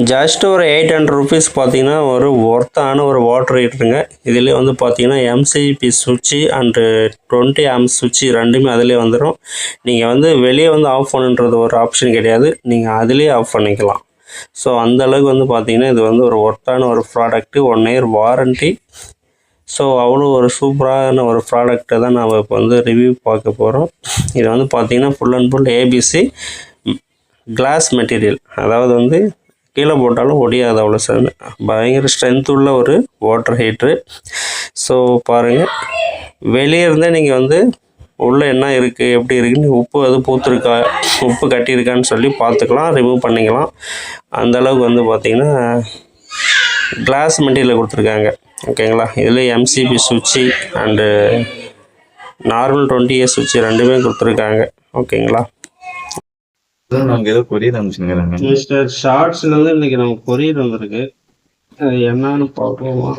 Just ஒரு eight hundred rupees பார்த்தீங்கன்னா ஒரு ஒர்த்தான ஒரு வாட்டர் ஹீட்டருங்க இதுலேயே வந்து பார்த்தீங்கன்னா எம்சிபி சுவிட்சு அண்டு டுவெண்ட்டி ஆம் சுவிட்சு ரெண்டுமே அதிலே வந்துடும் நீங்கள் வந்து வெளியே வந்து ஆஃப் பண்ணுன்றது ஒரு ஆப்ஷன் கிடையாது. நீங்கள் அதிலே ஆஃப் பண்ணிக்கலாம். ஸோ அந்த அளவுக்கு வந்து பார்த்தீங்கன்னா இது வந்து ஒரு ஒர்த்தான ஒரு product one year warranty so அவ்வளோ ஒரு சூப்பரான ஒரு ப்ராடக்ட்டை தான் நம்ம இப்போ வந்து ரிவ்யூ பார்க்க போகிறோம் இது வந்து பார்த்திங்கன்னா full and full ABC class material அதாவது வந்து கீழே போட்டாலும் ஒடியாது அவ்வளோ சார் பயங்கர ஸ்ட்ரென்த் உள்ள ஒரு வாட்டர் ஹீட்ரு ஸோ பாருங்கள் வெளியே இருந்தே நீங்கள் வந்து உள்ளே என்ன இருக்குது எப்படி இருக்குன்னு உப்பு அது பூத்துருக்கா உப்பு கட்டியிருக்கான்னு சொல்லி பார்த்துக்கலாம் ரிமூவ் பண்ணிக்கலாம். அந்த அளவுக்கு வந்து பார்த்திங்கன்னா கிளாஸ் மெட்டீரியல் கொடுத்துருக்காங்க. ஓகேங்களா இதில் எம்சிபி சுவிட்சு அண்டு நார்மல் டுவெண்ட்டி இயர்ஸ் சுவிட்சு ரெண்டுமே கொடுத்துருக்காங்க. ஓகேங்களா நாங்க ஏதோ கொரியர் அனுப்பிச்சுங்கிறாங்க மிஸ்டர் ஷார்ட்ஸ்ல வந்து இன்னைக்கு நம்ம கொரியர் வந்திருக்கு. அது என்னன்னு பார்ப்போமா?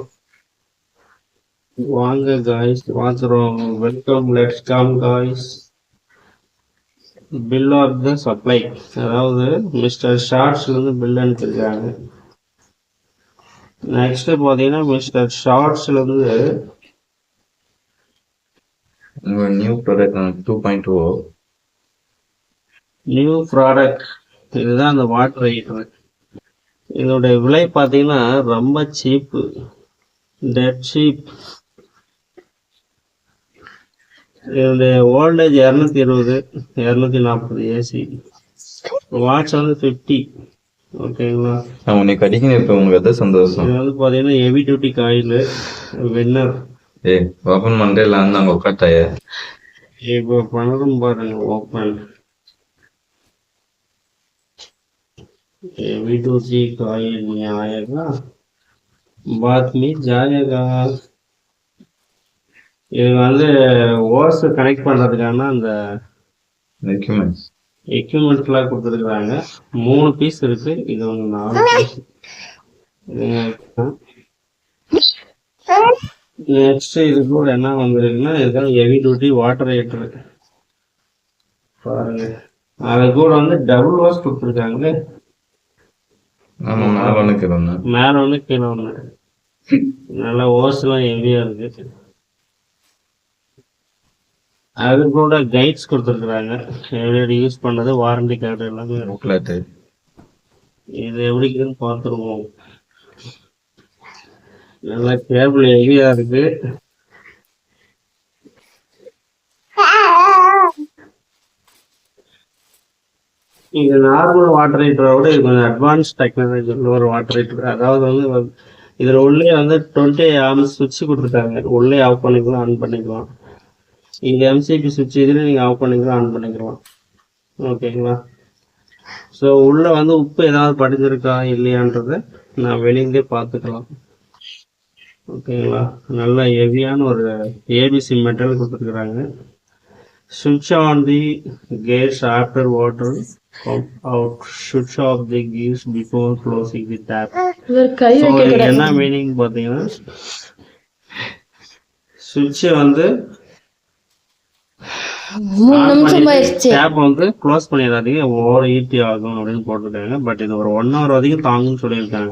வாங்க காய்ஸ் பார்த்துருவோம் welcome let's come guys bill of the supply அதாவது மிஸ்டர் ஷார்ட்ஸ்ல இருந்து பில் அனுப்பியிருக்காங்க. நெக்ஸ்ட் பார்த்தீங்கன்னா மிஸ்டர் ஷார்ட்ஸ்ல இருந்து new product two point two new product இதுதான் அந்த வாட்டர் ஹீட்டர் இதோடைய விலை பார்த்தீங்கன்னா ரொம்ப சீப்பு டெட் சீப் இதோடைய வோல்டேஜ் இரநூத்தி இருபது இரநூத்தி நாற்பது ஏசி வாட்ஸ் வந்து ஃபிஃப்டி ஓகேங்களா உன்னை கடிக்கணும் இப்ப உங்களுக்கு அதான் சந்தோஷம்? இது வந்து பார்த்தீங்கன்னா ஹெவி டியூட்டி காயில் வின்னர் ஏ ஓபன் பண்ணிட்டே இல்லை நாங்க உட்காட்டாய இப்போ பண்ணுறோம் பாருங்க ஓப்பன் हेवी डोजी का ये नहीं आएगा बाद में जाएगा இது வந்து ஓஸ் கனெக்ட் பண்ணுறதுக்கான அந்த எக்யூப்மெண்ட்ஸ் எக்யூப்மெண்ட்ஸ்லாம் கொடுத்துருக்குறாங்க மூணு பீஸ் இருக்கு இது ஒன்று நாலு பீஸ் நெக்ஸ்ட் இது கூட என்ன வந்திருக்குன்னா இதுதான் ஹெவி டியூட்டி வாட்டர் ஹீட்டர் பாருங்க அது கூட வந்து டபுள் வாஷ் கொடுத்துருக்காங்க ஆமா மேல ஒண்ணுக்கு இருந்தேன் மேல ஒன்று கீழே நல்லா ஓஸ்லாம் ஹெவியா இருக்கு. அது கூட கைட்ஸ் கொடுத்துருக்குறாங்க. எப்படி யூஸ் பண்ணது வாரண்டி கார்டு எல்லாமே புக்லெட்டு இது எப்படி இருக்குன்னு பார்த்துருவோம். நல்லா கேபிள் ஹெவியா இருக்கு. இது நார்மல் வாட்டர் ஹீட்டரை விட இது கொஞ்சம் அட்வான்ஸ் டெக்னாலஜி உள்ள ஒரு வாட்டர் ஹீட்டர் அதாவது வந்து இதில் உள்ளே வந்து டுவெண்ட்டி ஆம்ஸ் சுவிட்ச் கொடுத்துருக்காங்க உள்ளே ஆஃப் பண்ணிக்கலாம் ஆன் பண்ணிக்கலாம். இது எம்சிபி சுவிட்ச் இதில் நீங்கள் ஆஃப் பண்ணிக்கலாம் ஆன் பண்ணிக்கலாம். ஓகேங்களா ஸோ உள்ளே வந்து உப்பு ஏதாவது படிஞ்சிருக்கா இல்லையான்றதை நான் வெளியிலே பார்த்துக்கலாம். ஓகேங்களா நல்ல ஹெவியான ஒரு ஏபிசி மெட்டல் கொடுத்துருக்குறாங்க. சுவிட்ச் on the gas after water the keys before closing the tap இவர் கை ஸோ வைக்க இதுக்கு என்ன மீனிங் பார்த்தீங்கன்னா சுவிட்சை வந்து மூணு நிமிஷம் ஆயிடுச்சு டேப் வந்து க்ளோஸ் பண்ணிடாதீங்க. ஓவர் ஈட்டி ஆகும் அப்படின்னு போட்டிருக்காங்க. பட் இது ஒரு ஒன் ஹவர் வரைக்கும் தாங்கும்னு சொல்லியிருக்காங்க.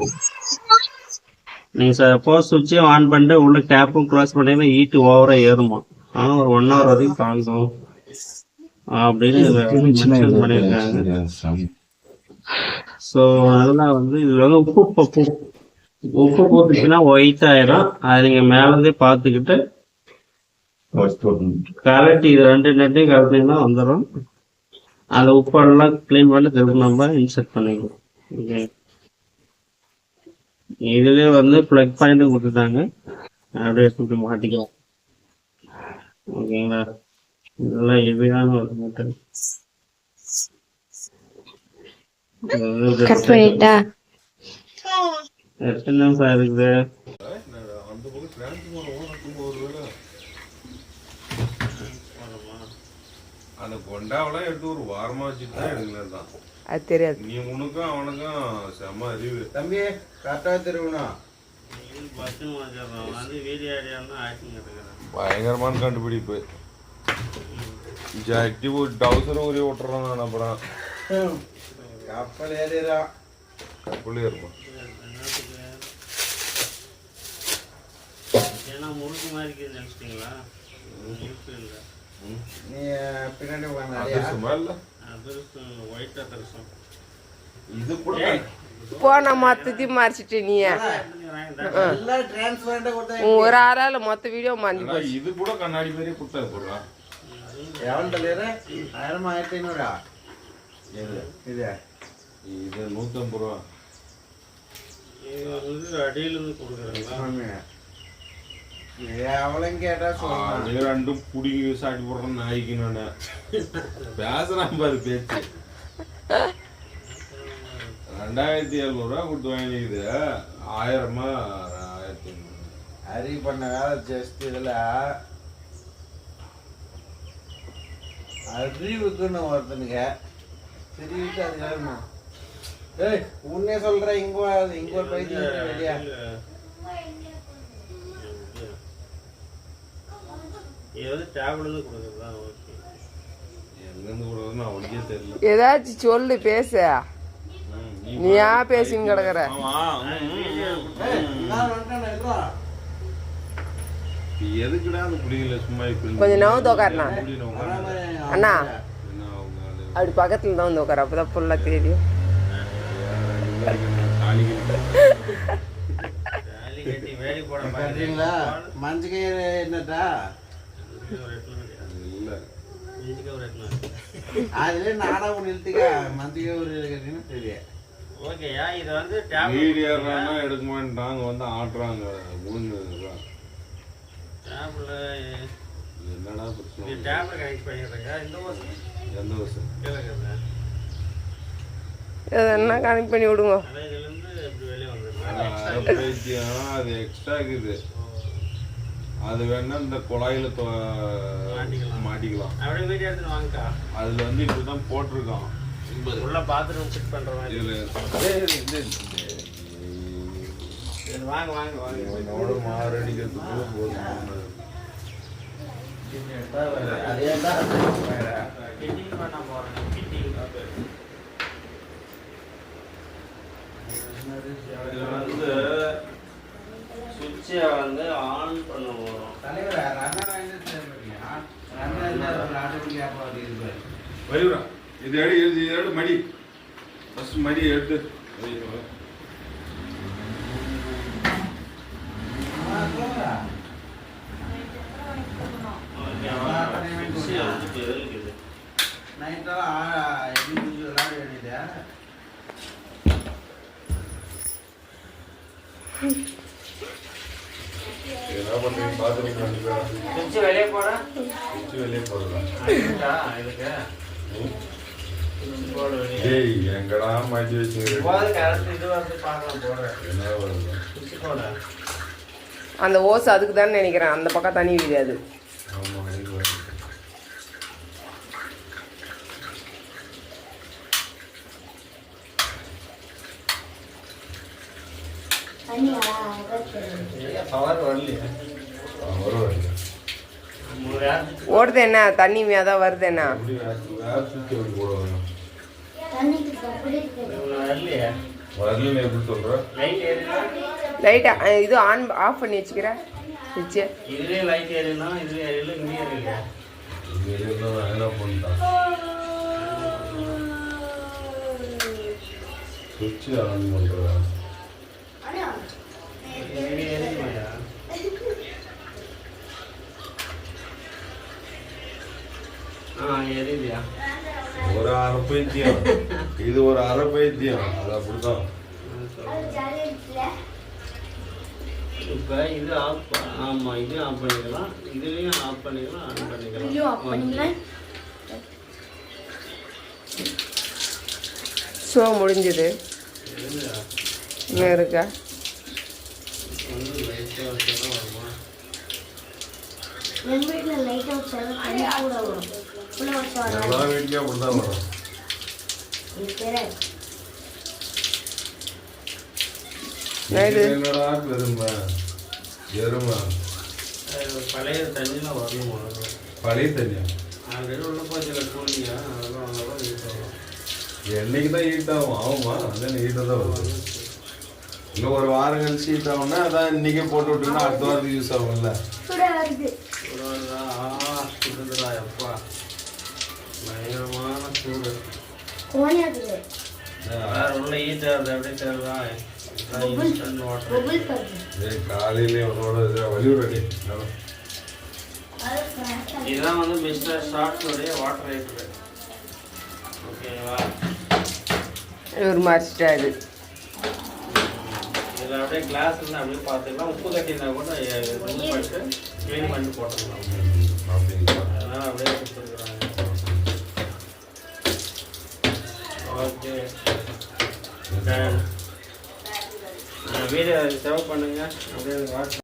நீங்க சப்போஸ் சுவிட்சையும் ஆன் பண்ணிட்டு உள்ள டேப்பும் க்ளோஸ் பண்ணீங்கன்னா ஈட்டு ஓவரா ஏறுமா. ஆனா ஒரு ஒன் ஹவர் வரைக்கும் தாங்கும். அப்படின்னு ஸோ நல்லா வந்து இதுல வந்து உப்பு உப்பு உப்பு. போட்டுச்சுன்னா ஒயிட் ஆயிரும். அது நீங்க மேல இருந்தே பார்த்துக்கிட்டு கலட்டி இது ரெண்டு நெட்டையும் கலட்டிங்கன்னா வந்துடும் அந்த உப்பெல்லாம் க்ளீன் பண்ணி திரும்ப நம்ம இன்செர்ட் பண்ணிக்கலாம். ஓகே இதுலயே வந்து ப்ளக் பாயிண்ட் கொடுத்துட்டாங்க. அப்படியே சுற்றி மாட்டிக்கலாம். ஓகேங்களா இதெல்லாம் ஹெவியான ஒரு மெட்டல் கட் பண்ணிட்டா? எத்தனை நிமிஷம் இருக்குது? அந்த கொண்டாவெல்லாம் எடுத்து ஒரு வாரமா வச்சுட்டு தான் எடுக்கல தான். அது தெரியாது. நீ உனக்கும் அவனுக்கும் செம அறிவு. தம்பி கரெக்டா எடுக்கிறேன் பயங்கரமான கண்டுபிடிப்பு. மாதிரி உட்காந்து அதிர்ஷ்டமா இல்ல அதிரசம் ஒயிட் அதிரசம் இது கூட போன மொத்தத்தையும் மறைச்சிட்டு நீ ஒரு ஆளால மொத்த வீடியோ ஆனா இது கூட கண்ணாடி மாதிரியே கொடுத்தா போடுறா எவ்வளோ தலைவர் ஆயிரம் ஆயிரத்தி ஐநூறா? இது இது. இது நூற்றம்பது ரூபா. அடியிலேருந்து கேட்டா சொல்லுங்க ரெண்டும் புடிங்கி சாட்டி போடுறேன் நாய்க்கு நானு பேசுறான் பாரு பேச்சு. ரெண்டாயிரத்தி எழுநூறுவா கொடுத்து வாங்கிக்குது ஆயிரமா? ஆயிரத்தி ஐநூறு. அறிவு பண்ண வேலை ஜஸ்ட் இதில். அறிவுக்குன்னு ஒருத்தனுங்க. தெரிவிட்டு அது வேணுமா ஏய் உன்னே சொல்ற இங்க இங்க ஒரு பைத்தியம் தெரியல. ஏதாச்சும் சொல்லு பேச. ம், நீ நீ ஏன் பேசின்னு கிடக்குற. ஆமா. ம், ம், ம். நான் வந்துட்டேன் இல்ல நீ எதுக்குடா அந்த புடிங்கல சும்மா இப்படி கொஞ்சம் நவுந்து உக்காருண்ணா. அண்ணா? அப்படி பக்கத்துல தான் வந்து உட்கார அப்பதான் ஃபுல்லாக தெரியும் மஞ்சள் என்னட்டா அதுல நாடா ஒன்று இழுத்துக்க மஞ்சள் ஒரு கட்டினா தெரியும் ஓகேயா இது வந்து ஏறானா எடுக்க மாட்டாங்க வந்து ஆட்டுறாங்க மூணு ரூபா. டேப்ல என்னடா இது பிரச்சனை டேப்ல கனெக்ட் பண்ணிடுறேங்க இந்த வருஷம் எந்த வருஷம் கேளுங்க எதனா கனெக்ட் பண்ணி விடுங்க? அது எக்ஸ்ட்ரா இருக்குது. அது வேணா இந்த குழாயில மாட்டிக்கலாம். அதுல வந்து இப்படிதான் போட்டிருக்கான். உள்ள பாத்ரூம் ஃபிட் பண்ற மாதிரி. சரி, வாங்க வாங்க வாங்க. உன்னோட மாரடிக்கிறதுக்குள்ள போதும். அதே தான். ஃபிட்டிங் பண்ண போறேன் ஃபிட்டிங் இது வந்து சுவிட்சை வந்து ஆன் பண்ண போறோம் தலைவர் ரன்னா வாங்கிட்டு ரன்னா இருந்தால் ஆட்டோமேட்டிக்காக அப்போ இருப்பார் வயிறா இது எடு இது எடு மடி ஃபர்ஸ்ட் மடி எடுத்து வைங்க. சுவிட்சை வந்து இப்போ இருக்குது நைட்டெல்லாம் எப்படி முடிஞ்சு விளாட வேண்டியது என்ன பண்றீங்க பாத்ரூம் கண்டிப்பா சுவிட்சை வெளியே போட வெளியே ஏய் எங்கடா மாட்டி அந்த ஓஸ் அதுக்கு தான் நினைக்கிறேன் அந்த பக்கம் தண்ணி விடாது ஆமா இது வருது பவர் வரலையே வரும் வருது மூணு நேரத்துக்கு ஓடுது என்ன தண்ணி தான் வருது என்ன லைட் லைட்டா இது ஆன் ஆஃப் பண்ணி வச்சுக்கிறேன் சுவிட்சு இதுலயே லைட் ஏறினா இதுலயே ஏறில இங்கே ஏறில என்ன சுவிட்ச் ஆன் பண்றேன் எரியுதியா ஒரு அரை பைத்தியம். இது ஒரு அரை பைத்தியம். அது அப்படிதான் இப்போ இது ஆஃப் ஆமாம் இது ஆஃப் பண்ணிக்கலாம். இதுலேயும் ஆஃப் பண்ணிக்கலாம் ஆன் பண்ணிக்கலாம். ஷோ முடிஞ்சது. இன்னும் இருக்கா வந்து லைட்டாக வச்சுதான் வருமா எங்க வீட்டுல லைட் வச்சாலும் தண்ணி கூட வரும். உள்ள வச்சா வராது எல்லா வீட்லயும் அப்படிதான் வரும் என்னடா பெருமை? எருமை. பழைய தண்ணியில் வரணும் பழைய தண்ணியா? உள்ள போச்சு கூலிங்க? அதெல்லாம் அதெல்லாம் ஆகும். என்னைக்கு தான் ஹீட் ஆகும்? ஆகுமா? அதான் ஹீட்டாக தான் வருது இல்லை ஒரு வாரம் கழிச்சு ஹீட் ஆகும்னா அதான் இன்னைக்கே போட்டு விட்டோம்னா அடுத்த வாரத்துக்கு யூஸ் ஆகும்ல. எப்பா? பயங்கரமான சூடு கோணியாக்குது வேற உள்ள ஈட்டாக அப்படியே தெரியலாம் காலையிலே உன்னோட வலியுறடி இதுதான் வந்து மிஸ்டர் ஷார்ட்ஸுடைய வாட்டர் ஹீட்டர் ஓகேவா இவர் மறைச்சிட்டாரு இதில் அப்படியே கிளாஸ் இருந்தால் அப்படியே பார்த்துக்கலாம் உப்பு கட்டினா கூட க்ளீன் பண்ணிட்டு போட்டுக்கலாம் அப்படிங்களா அதனால் அப்படியே கொடுத்துருக்குறாங்க ஓகே. வீடியோ சேவ் பண்ணுங்கள் அப்படியே வாட்ஸ்அப்